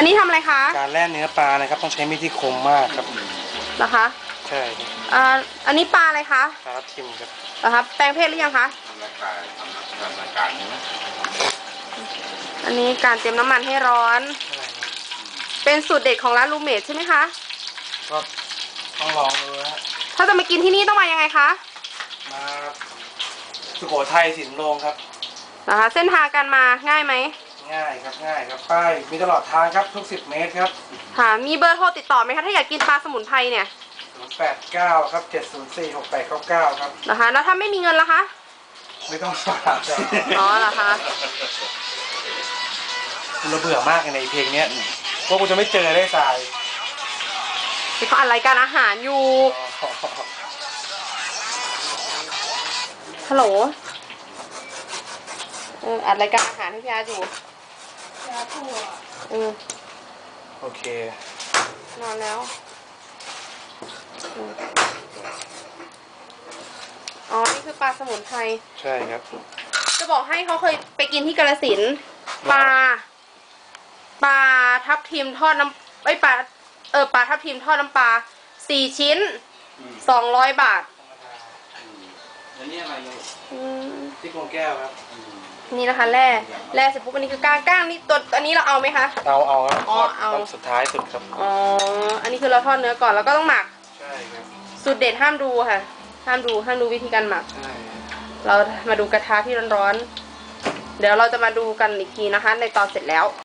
อันนี้ทำอะไรคะการแล่เนื้อปลานะครับ ต้องใช้มีดที่คมมากครับ เหรอคะใช่ครับอ่าอันนี้ปลาอะไรคะปลาทับทิมครับเหรอคะแปลงเพศหรือยังคะทำรายการทำรายการนี้นะอันนี้การเตรียมน้ำมันให้ร้อนใช่ครับเป็นสูตรเด็ดของร้านลูเมดใช่ไหมคะ ก็ต้องลองดูนะฮะถ้าจะมากินที่นี่ต้องมายังไงคะมาสุโขทัยสินโรงครับนะคะ เส้นทางการมาง่ายไหม ง่ายครับง่ายครับป้ายมีตลอดทางครับทุก 10 เมตรครับ ค่ะ มีเบอร์โทรติดต่อไหมคะถ้าอยากกินปลาสมุนไพรเนี่ย089 ครับ 704 6899 ครับ นะคะ แล้วถ้าไม่มีเงินล่ะคะ ไม่ต้องฝากจ้ะอ๋อเหรอคะ เราเบื่อมากเลยในเพลงเนี้ยพวกกูจะไม่เจอได้สายที่เขาอัดรายการอาหารอยู่ ฮัลโหลเอออัดรายการอาหารให้พี่อาร์ตอยู่เออโอเคนอนแล้วอืมอ๋อ นี่คือปลาสมุนไพร ใช่ครับ จะบอกให้เขาเคยไปกินที่กาลสินธุ์ปลาปลาทับทิมทอดน้ำไอยปลาเออปลาทับทิมทอดน้ำปลาสี่ชิ้นสองร้อยบาท แล้วนี่อะไรเนี่ยอืมที่กรงแก้วครับ นี่นะคะแร่แร่เสร็จปุ๊บอันนี้คือก้างก้างนี่ตัวอันนี้เราเอาไหมคะ เอาเอาครับอ๋อเอาตนสุดท้ายสุดครับ อ๋ออันนี้คือเราทอดเนื้อก่อนแล้วก็ต้องหมักใช่ครับ สูตรเด็ดห้ามดูค่ะ ห้ามดูห้ามดูวิธีการหมัก ใช่เรามาดูกระทะที่ร้อนๆเดี๋ยวเราจะมาดูกันอีกทีนะคะ ในตอนเสร็จแล้ว